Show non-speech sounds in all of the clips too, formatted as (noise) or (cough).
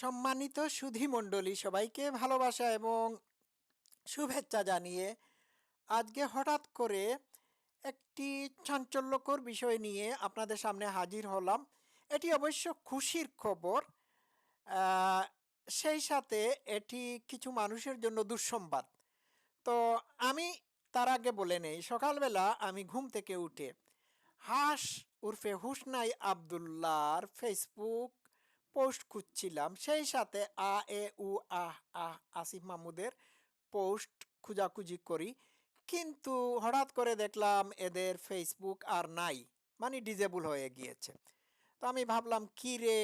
সম্মানিত সুধী মণ্ডলী সবাইকে ভালোবাসা এবং শুভেচ্ছা জানিয়ে আজকে হঠাৎ করে একটি চাঞ্চল্যকর বিষয় নিয়ে আপনাদের সামনে হাজির হলাম। এটি অবশ্য খুশির খবর। সেই সাথে এটি কিছু মানুষের জন্য দুঃসংবাদ। তো আমি তার আগে বলে নেই, সকালবেলা আমি ঘুম থেকে উঠে হাস উর্ফে হুসনাই আবদুল্লাহর ফেসবুক পোস্ট খুঁজছিলাম। সেই সাথে আ, এ, উ আহ আহ আসিফ মাহমুদের পোস্ট খুঁজাখুঁজি করি। কিন্তু হঠাৎ করে দেখলাম এদের ফেসবুক আর নাই মানে ডিজেবল হয়ে গিয়েছে। তো আমি ভাবলাম, কী রে?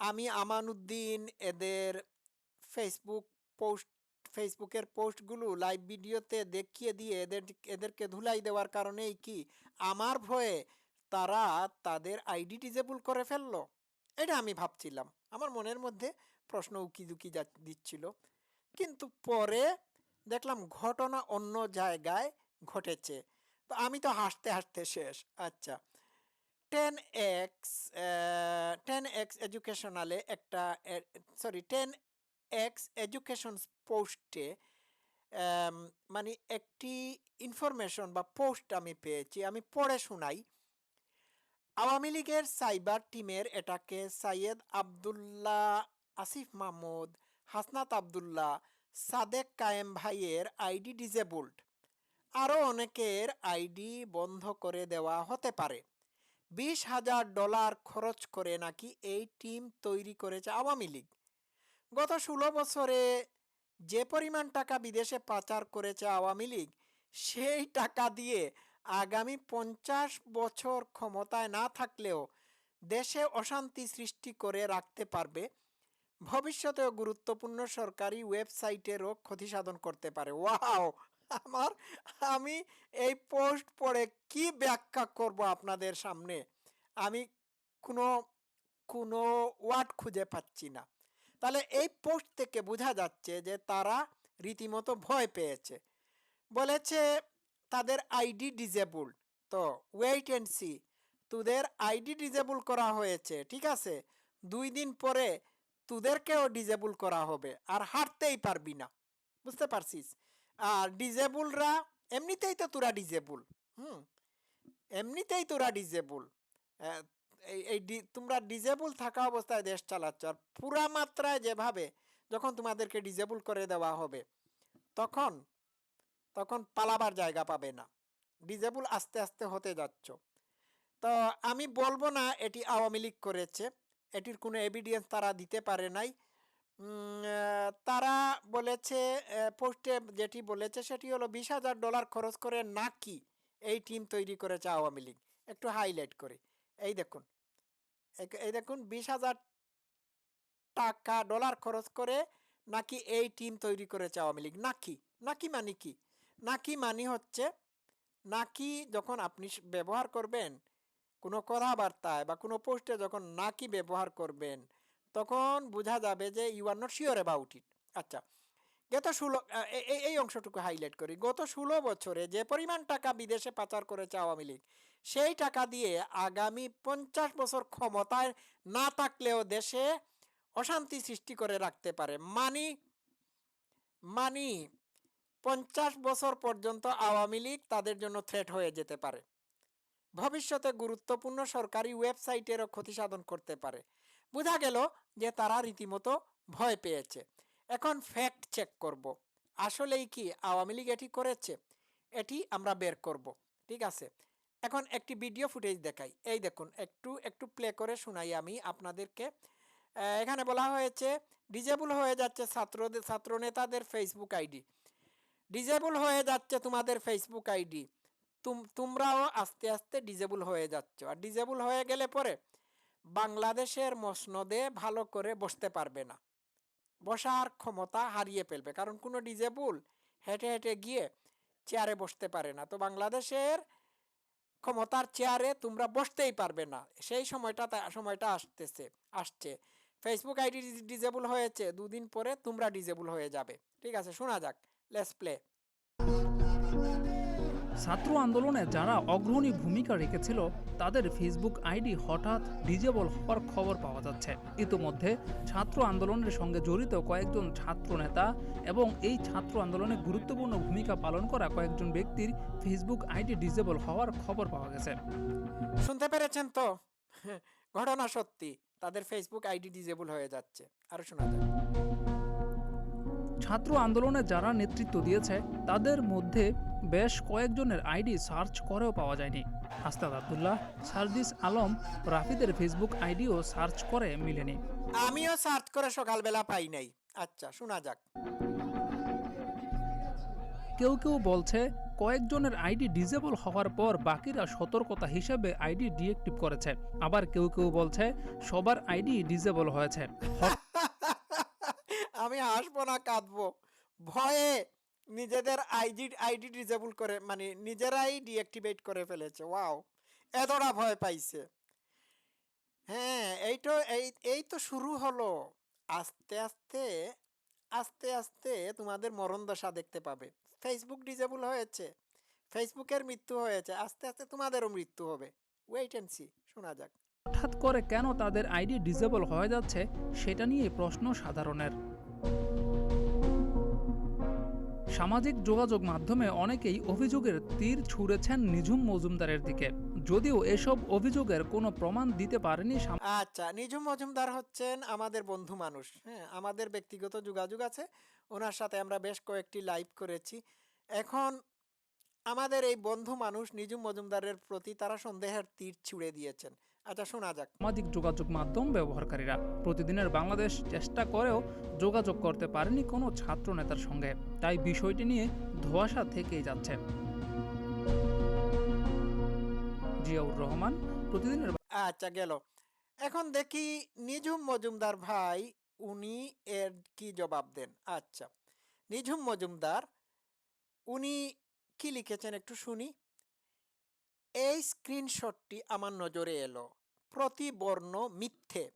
আমি আমানুদ্দিন এদের ফেসবুক পোস্ট ফেসবুকের পোস্টগুলো লাইভ ভিডিওতে দেখিয়ে দিয়ে এদের, এদেরকে ধুলাই দেওয়ার কারণেই কি আমার ভয়ে তারা তাদের আইডি ডিজেবল করে ফেলল? এটা আমি ভাবছিলাম। আমার মনের মধ্যে প্রশ্ন উকি দুকি যা দিচ্ছিল। কিন্তু পরে দেখলাম ঘটনা অন্য জায়গায় ঘটেছে। তো আমি তো হাসতে হাসতে শেষ। আচ্ছা। টেন এক্স টেন এক্স এডুকেশনালে একটা সরি, টেন এক্স এডুকেশন পোস্টে মানে একটি ইনফরমেশন বা পোস্ট আমি পেয়েছি। আমি পড়ে শোনাই। আওয়ামী লীগের সাইবার টিমের এটাকে সাইয়েদ আবদুল্লাহ, আসিফ মাহমুদ, হাসনাত আবদুল্লাহ, সাদেক কায়েম ভাইয়ের আইডি ডিজেবলড। আরও অনেকের আইডি বন্ধ করে দেওয়া হতে পারে। বিশ হাজার ডলার খরচ করে নাকি এই টিম তৈরি করেছে আওয়ামী লীগ। গত ষোলো বছরে যে পরিমাণ টাকা বিদেশে পাচার করেছে আওয়ামী লীগ, সেই টাকা দিয়ে আগামী পঞ্চাশ বছর ক্ষমতায় না থাকলেও দেশে অশান্তি সৃষ্টি করে রাখতে পারবে। ভবিষ্যতেও গুরুত্বপূর্ণ সরকারি ওয়েবসাইটেরও ক্ষতি সাধন করতে পারে। ওয়াও! আমার, আমি এই পোস্ট পড়ে কি ব্যাখ্যা করব আপনাদের সামনে? আমি কোনো কোনো ওয়ার্ড খুঁজে পাচ্ছি না। তাহলে এই পোস্ট থেকে বোঝা যাচ্ছে যে তারা রীতিমতো ভয় পেয়েছে। বলেছে তাদের আইডি ডিজেবল তো ওয়েট অ্যান্ড সি তোদের আইডি ডিজেবল করা হয়েছে, ঠিক আছে? দুই দিন পরে তোদেরকেও ডিজেবল করা হবে, আর হাঁটতেই পারবি না। বুঝতে পারছিস? আর ডিজেবলরা এমনিতেই তো তোরা ডিজেবল হুম? এমনিতেই তোরা ডিজেবল এই তোমরা ডিজেবল থাকা অবস্থায় দেশ চালাচ্ছ, আর পুরা মাত্রায় যেভাবে, যখন তোমাদেরকে ডিজেবল করে দেওয়া হবে, তখন তখন পালাবার জায়গা পাবে না। ডিজেবল আস্তে আস্তে হতে যাচ্ছ। তো আমি বলব না এটি আওয়ামী লীগ করেছে। এটির কোনো এভিডেন্স তারা দিতে পারে নাই। তারা বলেছে পোস্টে যেটি বলেছে সেটি হলো বিশ হাজার ডলার খরচ করে নাকি এই টিম তৈরি করেছে আওয়ামী লীগ। একটু হাইলাইট করে। এই দেখুন। এই দেখুন, বিশ হাজার টাকা ডলার খরচ করে নাকি এই টিম তৈরি করেছে আওয়ামী লীগ। নাকি? নাকি মানে কি? নাকি মানি হচ্ছে, নাকি যখন আপনি ব্যবহার করবেন, কোনো কথাবার্তায় বা কোনো পোস্টে যখন নাকি ব্যবহার করবেন, তখন বোঝা যাবে যে you are not sure about it আচ্ছা গত ষোলো এই অংশটুকু হাইলাইট করি। গত ষোলো বছরে যে পরিমাণ টাকা বিদেশে পাচার করেছে আওয়ামী লীগ, সেই টাকা দিয়ে আগামী পঞ্চাশ বছর ক্ষমতায় না থাকলেও দেশে অশান্তি সৃষ্টি করে রাখতে পারে। মানি মানি পঞ্চাশ বছর পর্যন্ত আওয়ামী লীগ তাদের জন্য থ্রেট হয়ে যেতে পারে। ভবিষ্যতে গুরুত্বপূর্ণ সরকারি ওয়েবসাইটেরও ক্ষতি সাধন করতে পারে। বোঝা গেল যে তারা রীতিমতো ভয় পেয়েছে। এখন ফ্যাক্ট চেক করব। আসলেই কি আওয়ামী লীগ এটি করেছে? এটি আমরা বের করব। ঠিক আছে? এখন একটি ভিডিও ফুটেজ দেখাই। এই দেখুন, একটু একটু প্লে করে শোনাই আমি আপনাদেরকে। এখানে বলা হয়েছে ডিজেবল হয়ে যাচ্ছে ছাত্রদের ছাত্র নেতাদের ফেসবুক আইডি ডিজেবল হয়ে যাচ্ছে তোমাদের ফেসবুক আইডি তুম, তোমরাও আস্তে আস্তে ডিজেবল হয়ে যাচ্ছ। আর ডিজেবল হয়ে গেলে পরে বাংলাদেশের মসনদে ভালো করে বসতে পারবে না। বসার ক্ষমতা হারিয়ে ফেলবে। কারণ কোনো ডিজেবল হেঁটে হেঁটে গিয়ে চেয়ারে বসতে পারে না। তো বাংলাদেশের ক্ষমতার চেয়ারে তোমরা বসতেই পারবে না। সেই সময়টা সময়টা আসতেছে, আসছে। ফেসবুক আইডি ডিজেবল হয়েছে। দুদিন পরে তোমরা ডিজেবল হয়ে যাবে। ঠিক আছে, শোনা যাক। লেটস প্লে ছাত্র আন্দোলনে যারা অগ্রণী ভূমিকা রেখেছিল তাদের ফেসবুক আইডি হঠাৎ ডিজেবল হওয়ার খবর পাওয়া যাচ্ছে। ইতোমধ্যে ছাত্র আন্দোলনের সঙ্গে জড়িত কয়েকজন ছাত্র নেতা এবং এই ছাত্র আন্দোলনে গুরুত্বপূর্ণ ভূমিকা পালন করা কয়েকজন ব্যক্তির ফেসবুক আইডি ডিজেবল হওয়ার খবর পাওয়া গেছে। শুনতে পেরেছেন তো? (laughs) ঘটনা সত্যি তাদের ফেসবুক আইডি ডিজেবল হয়ে যাচ্ছে। আরও শোনা যায় ছাত্র আন্দোলনে যারা নেতৃত্ব দিয়েছে তাদের মধ্যে বেশ কয়েকজনের আইডি সার্চ করেও পাওয়া যায়নি। হাস্তাদ আবদুল্লাহ সার্জিস আলম রাফিদের ফেসবুক আইডিও সার্চ করে মিলেনি। আমিও সার্চ করে সকালবেলা পাই নাই। আচ্ছা শোনা যাক। কেউ কেউ বলছে কয়েকজনের আইডি ডিজেবল হওয়ার পর বাকিরা সতর্কতা হিসেবে আইডি ডিএক্টিভ করেছে। আবার কেউ কেউ বলছে সবার আইডি ডিজেবল হয়েছে। (laughs) আমি হাসবো না, কাঁদবো। ভয়ে নিজেদের আইডি আইডি ডিজেবল করে মানে নিজেরাই ডিঅ্যাক্টিভেট করে ফেলেছে, ওয়াও। এতটা ভয় পাইছে। হ্যাঁ এই তো, এই এই তো শুরু হলো। আস্তে আস্তে আস্তে আস্তে তোমাদের মরণ দশা দেখতে পাবে। ফেসবুক ডিজেবল হয়েছে ফেসবুকের মৃত্যু হয়েছে, আস্তে আস্তে তোমাদেরও মৃত্যু হবে। ওয়েট অ্যান্ড সি শোনা যাক। হঠাৎ করে কেন তাদের আইডি ডিজেবল হয়ে যাচ্ছে, সেটা নিয়ে প্রশ্ন সাধারণের। সামাজিক যোগাযোগ মাধ্যমে অনেকেই অভিযোগের তীর ছুঁড়েছেন নিঝুম মজুমদারের দিকে। যদিও এসব অভিযোগের কোনো প্রমাণ দিতে পারেনি আচ্ছা নিঝুম মজুমদার হচ্ছেন আমাদের বন্ধু মানুষ। হ্যাঁ আমাদের ব্যক্তিগত যোগাযোগ আছে। ওনার সাথে আমরা বেশ কয়েকটি লাইভ করেছি। এখন আমাদের এই বন্ধু মানুষ নিজুম মজুমদারের প্রতি তারা সন্দেহের তীর ছুড়ে দিয়েছেন। আচ্ছা শোনা যাক। সামাজিক যোগাযোগ মাধ্যম ব্যবহারকারীরা প্রতিদিনের বাংলাদেশ চেষ্টা করেও যোগাযোগ করতে পারেনি কোনো ছাত্র নেতার সঙ্গে। তাই বিষয়টি নিয়ে ধোঁয়াশা থেকেই যাচ্ছে। জিয়াউর রহমান প্রতিদিনের আচ্ছা গেল। এখন দেখি নিঝুম মজুমদার ভাই উনি এর কি জবাব দেন? আচ্ছা নিঝুম মজুমদার উনি কি লিখেছেন একটু শুনি। এই স্ক্রিনশটটি আমার নজরে এলো। প্রতি বর্ণ মিথ্যে।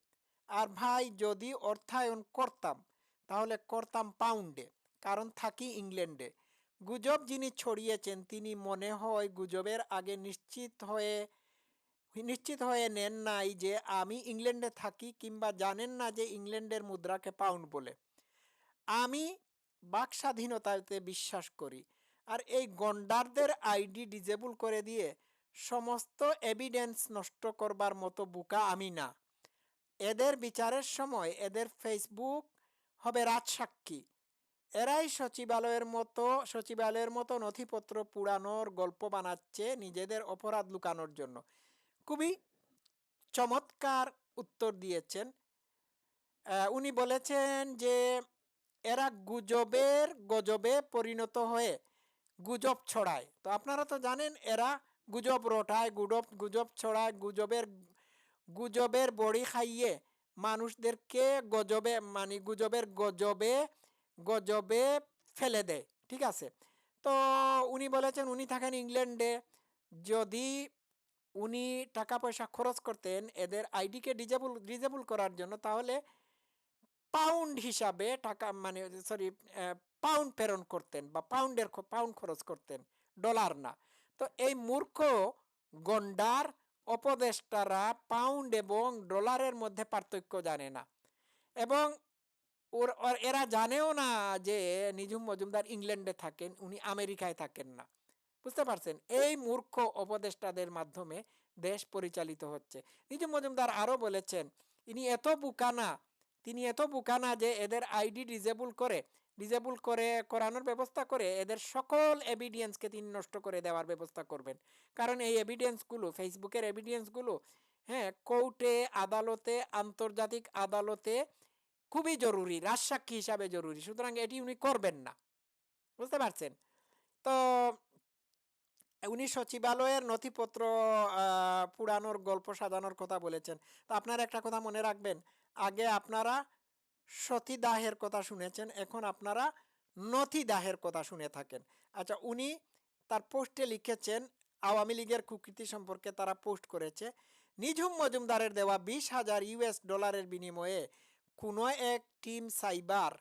আর ভাই, যদি অর্থায়ন করতাম, তাহলে করতাম পাউন্ডে কারণ থাকি ইংল্যান্ডে। গুজব যিনি ছড়িয়েছেন, তিনি মনে হয় গুজবের আগে নিশ্চিত হয়ে নিশ্চিত হয়ে নেন নাই যে আমি ইংল্যান্ডে থাকি কিংবা জানেন না যে ইংল্যান্ডের মুদ্রাকে পাউন্ড বলে। আমি বাক স্বাধীনতাতে বিশ্বাস করি। আর এই গন্ডারদের আইডি ডিজেবল করে দিয়ে সমস্ত এভিডেন্স নষ্ট করবার মতো বোকা আমি না। এদের বিচারের সময় এদের ফেসবুক হবে রাজসাক্ষী। এরাই সচিবালয়ের মতো সচিবালয়ের মতো নথিপত্র পুরানোর গল্প বানাচ্ছে নিজেদের অপরাধ লুকানোর জন্য। খুবই চমৎকার উত্তর দিয়েছেন। উনি বলেছেন যে এরা গুজবের গজবে পরিণত হয়ে গুজব ছড়ায়। তো আপনারা তো জানেন, এরা গুজব রটায় গুজব গুজব ছড়ায়, গুজবের গুজবের বড়ি খাইয়ে মানুষদেরকে গজবে মানে গুজবের গজবে গজবে ফেলে দেয়, ঠিক আছে? তো উনি বলেছেন, উনি থাকেন ইংল্যান্ডে। যদি উনি টাকা পয়সা খরচ করতেন এদের আইডিকে ডিজেবল ডিজেবল করার জন্য, তাহলে পাউন্ড হিসাবে টাকা মানে সরি পাউন্ড প্রেরণ করতেন বা পাউন্ডের পাউন্ড খরচ করতেন, ডলার না। এই মূর্খ গন্ডার অপদেষ্টারা পাউন্ড এবং ডলারের মধ্যে পার্থক্য জানে না। এবং ওর, ওর- এরা জানেও না যে নিঝুম মজুমদার ইংল্যান্ডে থাকেন, উনি আমেরিকায় থাকেন না। বুঝতে পারছেন? এই মূর্খ উপদেষ্টাদের মাধ্যমে দেশ পরিচালিত হচ্ছে। নিজুম মজুমদার আরও বলেছেন, ইনি এত বুকানা তিনি এত বুকানা যে এদের আইডি ডিজেবল করে ডিজেবল করে করানোর ব্যবস্থা করে এদের সকল এভিডেন্সকে তিনি নষ্ট করে দেওয়ার ব্যবস্থা করবেন। কারণ এই এভিডেন্সগুলো ফেসবুকের এভিডেন্সগুলো হ্যাঁ কোর্টে আদালতে, আন্তর্জাতিক আদালতে খুবই জরুরি, রাজসাক্ষী হিসাবে জরুরি। সুতরাং এটি উনি করবেন না। বুঝতে পারছেন? তো উনি সচিবালয়ের নথিপত্র পুরানোর গল্প সাজানোর কথা বলেছেন। তো আপনারা একটা কথা মনে রাখবেন, আগে আপনারা সতীদাহের কথা শুনেছেন, এখন আপনারা নথিদাহের কথা শুনে থাকেন। আচ্ছা উনি তার পোস্টে লিখেছেন, আওয়ামী লীগের কুকৃতি সম্পর্কে তারা পোস্ট করেছে, নিঝুম মজুমদারের দেওয়া বিশ হাজার ইউএস ডলারের বিনিময়ে কোনো এক টিম সাইবার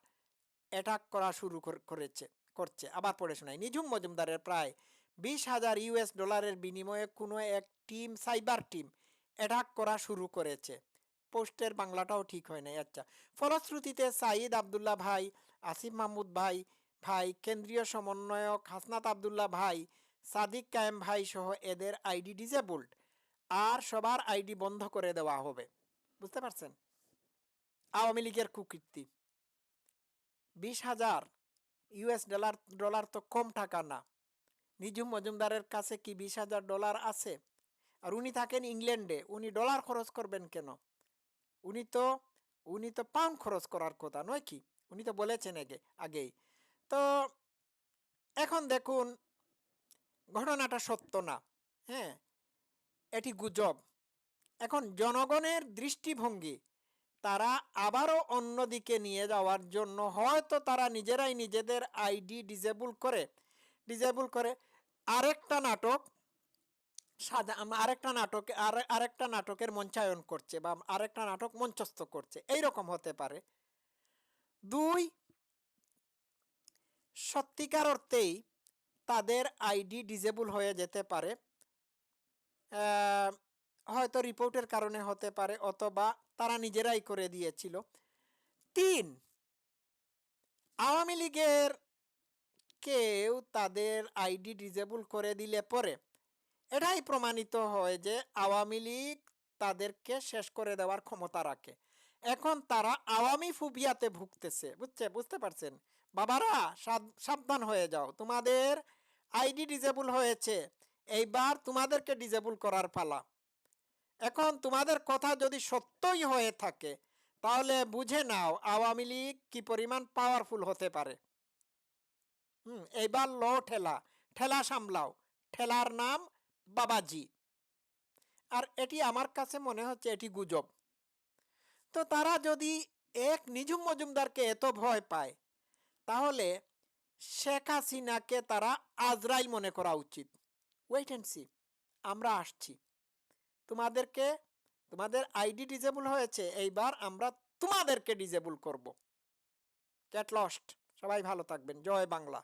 অ্যাটাক করা শুরু কর- করেছে, করছে। আবার পড়ে শোনায়, নিঝুম মজুমদারের প্রায় বিশ হাজার ইউএস ডলারের বিনিময়ে কোনো এক টিম, সাইবার টিম, অ্যাটাক করা শুরু করেছে। পোস্টের বাংলাটাও ঠিক হয় নাই আচ্ছা। ফলশ্রুতিতে সাইদ আবদুল্লাহ ভাই, আসিফ মাহমুদ ভাই ভাই, কেন্দ্রীয় সমন্বয়ক হাসনাত আবদুল্লাহ ভাই, সাদিক কায়েম ভাই সহ এদের আইডি ডিজেবলড আর সবার আইডি বন্ধ করে দেওয়া হবে। বুঝতে পারছেন? আওয়ামী লীগের কুকীর্তি। বিশ হাজার ইউএস ডলার ডলার তো কম টাকা না। নিজুম মজুমদারের কাছে কি বিশ হাজার ডলার আছে? আর উনি থাকেন ইংল্যান্ডে, উনি ডলার খরচ করবেন কেন? উনি তো উনি তো পাউন্ড খরচ করার কথা, নয় কি? উনি তো বলেছেন আগে, আগেই। তো, এখন দেখুন, ঘটনাটা সত্য না হ্যাঁ? এটি গুজব। এখন জনগণের দৃষ্টিভঙ্গি, তারা আবারও অন্যদিকে নিয়ে যাওয়ার জন্য হয়তো তারা নিজেরাই নিজেদের আইডি ডিজেবল করে ডিজেবল করে আরেকটা নাটক আম- আরেকটা নাটক, আরে- আরেকটা নাটকের মঞ্চায়ন করছে বা আরেকটা নাটক মঞ্চস্থ করছে। এই রকম হতে পারে। দুই, সত্যিকার অর্থেই তাদের আইডি ডিজেবল হয়ে যেতে পারে। হয়তো রিপোর্টের কারণে হতে পারে অথবা তারা নিজেরাই করে দিয়েছিল। তিন, আওয়ামী লীগের কেউ তাদের আইডি ডিজেবল করে দিলে পরে। এটাই প্রমাণিত হয় যে আওয়ামী লীগ তাদেরকে শেষ করে দেওয়ার ক্ষমতা রাখে। এখন তারা আওয়ামী ফুবিয়াতে ভুগতেছে, বুঝছে, বুঝতে পারছেন? বাবারা সাবধান হয়ে যাও, তোমাদের আইডি ডিজেবল হয়েছে, এইবার তোমাদেরকে ডিজেবল করার পালা। এখন তোমাদের কথা যদি সত্যই হয়ে থাকে, তাহলে বুঝে নাও আওয়ামী লীগ কি পরিমাণ পাওয়ারফুল হতে পারে। হুম এইবার ল ঠেলা। ঠেলা সামলাও। ঠেলার নাম বাবাজি। আর এটি আমার কাছে মনে হচ্ছে এটি গুজব। তো তারা যদি এক নিঝুম মজুমদারকে এত ভয় পায়, তাহলে শেখ হাসিনাকে তারা আজরাইল মনে করা উচিত। ওয়েট অ্যান্ড সি আমরা আসছি। তোমাদেরকে, তোমাদের আইডি ডিজেবল হয়েছে, এইবার আমরা তোমাদেরকে ডিজেবল করব। ক্যাট লস্ট সবাই ভালো থাকবেন। জয় বাংলা।